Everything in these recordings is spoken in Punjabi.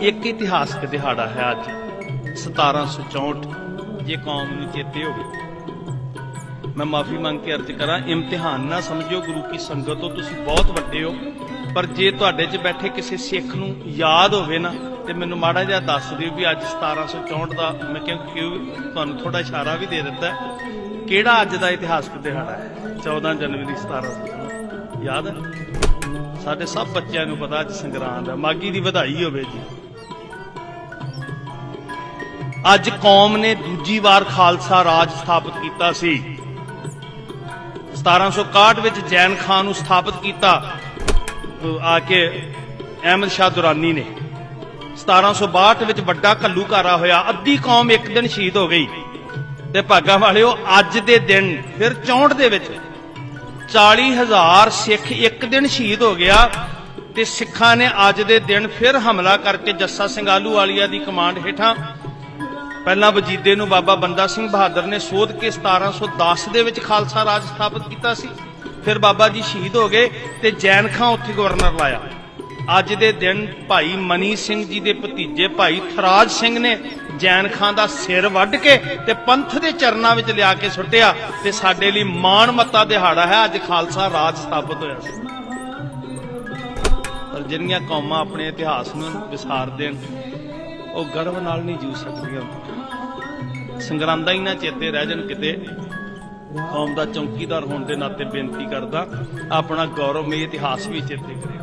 ਇੱਕ ਇਤਿਹਾਸਕ ਦਿਹਾੜਾ ਹੈ ਅੱਜ 1764 ਜੇ ਕੌਮ ਨੂੰ ਚੇਤੇ ਹੋਵੇ। ਮੈਂ ਮਾਫੀ ਮੰਗ ਕੇ ਅਰਜ਼ ਕਰਾਂ, ਇਮਤਿਹਾਨ ਨਾ ਸਮਝਿਓ, ਗੁਰੂ ਕੀ ਸੰਗਤ ਹੋ, ਤੁਸੀਂ ਬਹੁਤ ਵੱਡੇ ਹੋ। ਪਰ ਜੇ ਤੁਹਾਡੇ 'ਚ ਬੈਠੇ ਕਿਸੇ ਸਿੱਖ ਨੂੰ ਯਾਦ ਹੋਵੇ ਨਾ, ਤੇ ਮੈਨੂੰ ਮਾੜਾ ਜਿਹਾ ਦੱਸ ਦਿਓ ਵੀ ਅੱਜ 1764 ਦਾ, ਮੈਂ ਕਿਉਂਕਿ ਤੁਹਾਨੂੰ ਥੋੜਾ ਇਸ਼ਾਰਾ ਵੀ ਦੇ ਦਿੱਤਾ ਕਿਹੜਾ ਅੱਜ ਦਾ ਇਤਿਹਾਸਕ ਦਿਹਾੜਾ ਹੈ? 14 ਜਨਵਰੀ 1764 ਯਾਦ ਹੈ? ਸਾਡੇ ਸਭ ਬੱਚਿਆਂ ਨੂੰ ਪਤਾ ਅੱਜ ਸੰਗਰਾਂਦ ਹੈ। ਮਾਗੀ ਦੀ ਵਧਾਈ ਹੋਵੇ ਜੀ। ਅੱਜ ਕੌਮ ਨੇ ਦੂਜੀ ਵਾਰ ਖਾਲਸਾ ਰਾਜ ਸਥਾਪਿਤ ਕੀਤਾ ਸੀ। 1761 ਵਿੱਚ ਜੈਨ ਖਾਨ ਨੂੰ ਸਥਾਪਿਤ ਕੀਤਾ ਆ ਕੇ ਅਹਿਮਦ ਸ਼ਾਹ ਦੁਰਾਨੀ ਨੇ। 1762 ਵਿੱਚ ਵੱਡਾ ਘੱਲੂਘਾਰਾ ਹੋਇਆ, ਅੱਧੀ ਕੌਮ ਇੱਕ ਦਿਨ ਸ਼ਹੀਦ ਹੋ ਗਈ। ਤੇ ਭਾਗਾ ਵਾਲਿਓ, ਅੱਜ ਦੇ ਦਿਨ, ਫਿਰ 64 ਦੇ ਵਿੱਚ 40000 ਸਿੱਖ ਇੱਕ ਦਿਨ ਸ਼ਹੀਦ ਹੋ ਗਿਆ ਤੇ ਸਿੱਖਾਂ ਨੇ ਅੱਜ ਦੇ ਦਿਨ ਫਿਰ ਹਮਲਾ ਕਰਕੇ ਜੱਸਾ ਸਿੰਘ ਆਲੂ ਵਾਲੀਆ ਦੀ ਕਮਾਂਡ ਹੇਠਾਂ ਪਹਿਲਾਂ ਵਜੀਦੇ ਨੂੰ ਬਾਬਾ ਬੰਦਾ ਸਿੰਘ ਬਹਾਦਰ ਨੇ ਸੋਧ ਕੇ 1710 ਦੇ ਵਿੱਚ ਖਾਲਸਾ ਰਾਜ ਸਥਾਪਿਤ ਕੀਤਾ ਸੀ। ਫਿਰ ਬਾਬਾ ਜੀ ਸ਼ਹੀਦ ਹੋ ਗਏ ਤੇ ਜੈਨ ਖਾਂ ਉੱਥੇ ਗਵਰਨਰ ਲਾਇਆ। ਅੱਜ ਦੇ ਦਿਨ ਭਾਈ ਮਨੀ ਸਿੰਘ ਜੀ ਦੇ ਭਤੀਜੇ ਭਾਈ ਥਰਾਜ ਸਿੰਘ ਨੇ ਜੈਨ ਖਾਂ ਦਾ ਸਿਰ ਵੱਢ ਕੇ ਤੇ ਪੰਥ ਦੇ ਚਰਨਾਂ ਵਿੱਚ ਲਿਆ ਕੇ ਸੁੱਟਿਆ ਤੇ ਸਾਡੇ ਲਈ ਮਾਣ ਮੱਤਾ ਦਿਹਾੜਾ ਹੈ, ਅੱਜ ਖਾਲਸਾ ਰਾਜ ਸਥਾਪਿਤ ਹੋਇਆ ਸੀ। ਪਰ ਜਿਹੜੀਆਂ ਕੌਮਾਂ ਆਪਣੇ ਇਤਿਹਾਸ ਨੂੰ ਵਿਸਾਰ ਦੇਣ ਉਹ ਗਰਵ ਨਾਲ ਨਹੀਂ ਜੂ ਸਕਦੀਆਂ। ਸੰਗਰਾਂਦਾਂ ਹੀ ਨਾ ਚੇਤੇ ਰਹਿ ਜਾਣ ਕਿਤੇ। ਕੌਮ ਦਾ ਚੌਕੀਦਾਰ ਹੋਣ ਦੇ ਨਾਤੇ ਬੇਨਤੀ ਕਰਦਾ, ਆਪਣਾ ਗੌਰਵਮਈ ਇਤਿਹਾਸ ਵੀ ਚੇਤੇ ਕਰਿਓ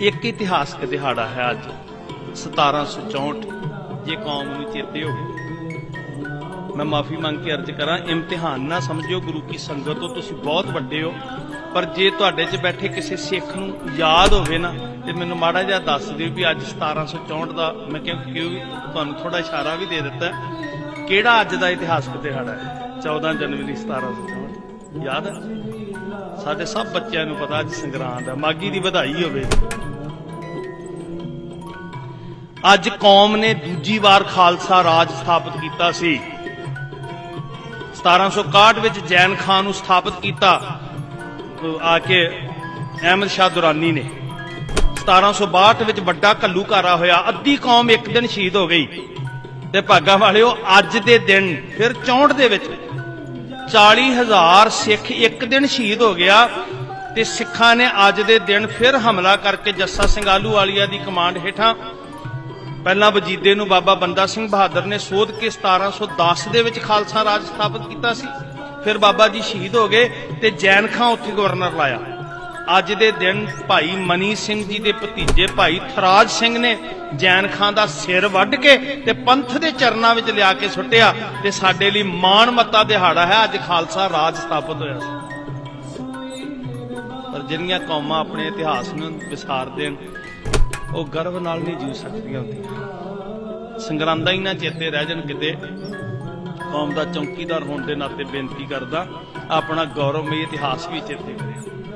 ਇੱਕ ਇਤਿਹਾਸਕ ਦਿਹਾੜਾ ਹੈ ਅੱਜ 1764 ਜੇ ਕੌਮ ਨੂੰ ਚੇਤੇ ਹੋਵੇ। ਮੈਂ ਮਾਫੀ ਮੰਗ ਕੇ ਅਰਜ਼ ਕਰਾਂ, ਇਮਤਿਹਾਨ ਨਾ ਸਮਝਿਓ ਗੁਰੂ ਕੀ ਸੰਗਤ ਤੋਂ ਤੁਸੀਂ ਬਹੁਤ ਵੱਡੇ ਹੋ। ਪਰ ਜੇ ਤੁਹਾਡੇ 'ਚ ਬੈਠੇ ਕਿਸੇ ਸਿੱਖ ਨੂੰ ਯਾਦ ਹੋਵੇ ਨਾ, ਤੇ ਮੈਨੂੰ ਮਾੜਾ ਜਿਹਾ ਦੱਸ ਦਿਓ ਵੀ ਅੱਜ 1764 ਦਾ ਮੈਂ ਕਿਉਂ ਤੁਹਾਨੂੰ ਥੋੜਾ ਇਸ਼ਾਰਾ ਵੀ ਦੇ ਦਿੱਤਾ ਕਿਹੜਾ ਅੱਜ ਦਾ ਇਤਿਹਾਸਕ ਦਿਹਾੜਾ ਹੈ? 14 ਜਨਵਰੀ 1764 ਯਾਦ ਹੈ? ਸਾਡੇ ਸਭ ਬੱਚਿਆਂ ਨੂੰ ਪਤਾ ਅੱਜ ਸੰਗਰਾਂਦ ਹੈ। ਮਾਗੀ ਦੀ ਵਧਾਈ ਹੋਵੇ। ਅੱਜ ਕੌਮ ਨੇ ਦੂਜੀ ਵਾਰ ਖਾਲਸਾ ਰਾਜ ਸਥਾਪਿਤ ਕੀਤਾ ਸੀ। 1761 ਵਿੱਚ ਜੈਨ ਖਾਨ ਨੂੰ ਸਥਾਪਿਤ ਕੀਤਾ। ਆ ਕੇ ਅਹਿਮਦ ਸ਼ਾਹ ਦੁਰਾਨੀ ਨੇ। 1762 ਵਿੱਚ ਵੱਡਾ ਘੱਲੂਘਾਰਾ ਹੋਇਆ। ਅੱਧੀ ਕੌਮ ਇੱਕ ਦਿਨ ਸ਼ਹੀਦ ਹੋ ਗਈ। ਤੇ ਭਾਗਾ ਵਾਲਿਓ, ਅੱਜ ਦੇ ਦਿਨ, ਫਿਰ 64 ਦੇ ਵਿੱਚ 40000 ਸਿੱਖ ਇੱਕ ਦਿਨ ਸ਼ਹੀਦ ਹੋ ਗਿਆ ਤੇ ਸਿੱਖਾਂ ਨੇ ਅੱਜ ਦੇ ਦਿਨ ਫਿਰ ਹਮਲਾ ਕਰਕੇ ਜੱਸਾ ਸਿੰਘ ਆਲੂ ਵਾਲੀਆ ਦੀ ਕਮਾਂਡ ਹੇਠਾਂ ਪਹਿਲਾਂ ਵਜੀਦੇ ਨੂੰ ਬਾਬਾ ਬੰਦਾ ਸਿੰਘ ਬਹਾਦਰ ਨੇ ਸੋਧ ਕੇ 1710 ਦੇ ਵਿੱਚ ਖਾਲਸਾ ਰਾਜ ਸਥਾਪਿਤ ਕੀਤਾ ਸੀ। ਫਿਰ ਬਾਬਾ ਜੀ ਸ਼ਹੀਦ ਹੋ ਗਏ ਤੇ ਜੈਨ ਖਾਂ ਉੱਥੇ ਗਵਰਨਰ ਲਾਇਆ। ਅੱਜ ਦੇ ਦਿਨ ਭਾਈ ਮਨੀ ਸਿੰਘ ਜੀ ਦੇ ਭਤੀਜੇ ਭਾਈ ਥਰਾਜ ਸਿੰਘ ਨੇ ਜੈਨ ਖਾਂ ਦਾ ਸਿਰ ਵੱਢ ਕੇ ਤੇ ਪੰਥ ਦੇ ਚਰਨਾਂ ਵਿੱਚ ਲਿਆ ਕੇ ਸੁੱਟਿਆ ਤੇ ਸਾਡੇ ਲਈ ਮਾਣ ਮੱਤਾ ਦਿਹਾੜਾ ਹੈ। ਅੱਜ ਖਾਲਸਾ ਰਾਜ ਸਥਾਪਿਤ ਹੋਇਆ ਸੀ। ਪਰ ਜਿਹੜੀਆਂ ਕੌਮਾਂ ਆਪਣੇ ਇਤਿਹਾਸ ਨੂੰ ਵਿਸਾਰ ਦੇਣ, ਉਹ ਗਰਵ ਨਾਲ ਨਹੀਂ ਜੀ ਸਕਦੀਆਂ ਹੁੰਦੀਆਂ। ਸੰਗਰਾਂਦਾਂ ਹੀ ਨਾ ਚੇਤੇ ਰਹਿ ਜਾਣ ਕਿਤੇ। ਕੌਮ ਦਾ ਚੌਕੀਦਾਰ ਹੋਣ ਦੇ ਨਾਤੇ ਬੇਨਤੀ ਕਰਦਾ ਆਪਣਾ ਗੌਰਵਮਈ ਇਤਿਹਾਸ ਵੀ ਚੇਤੇ ਕਰਿਓ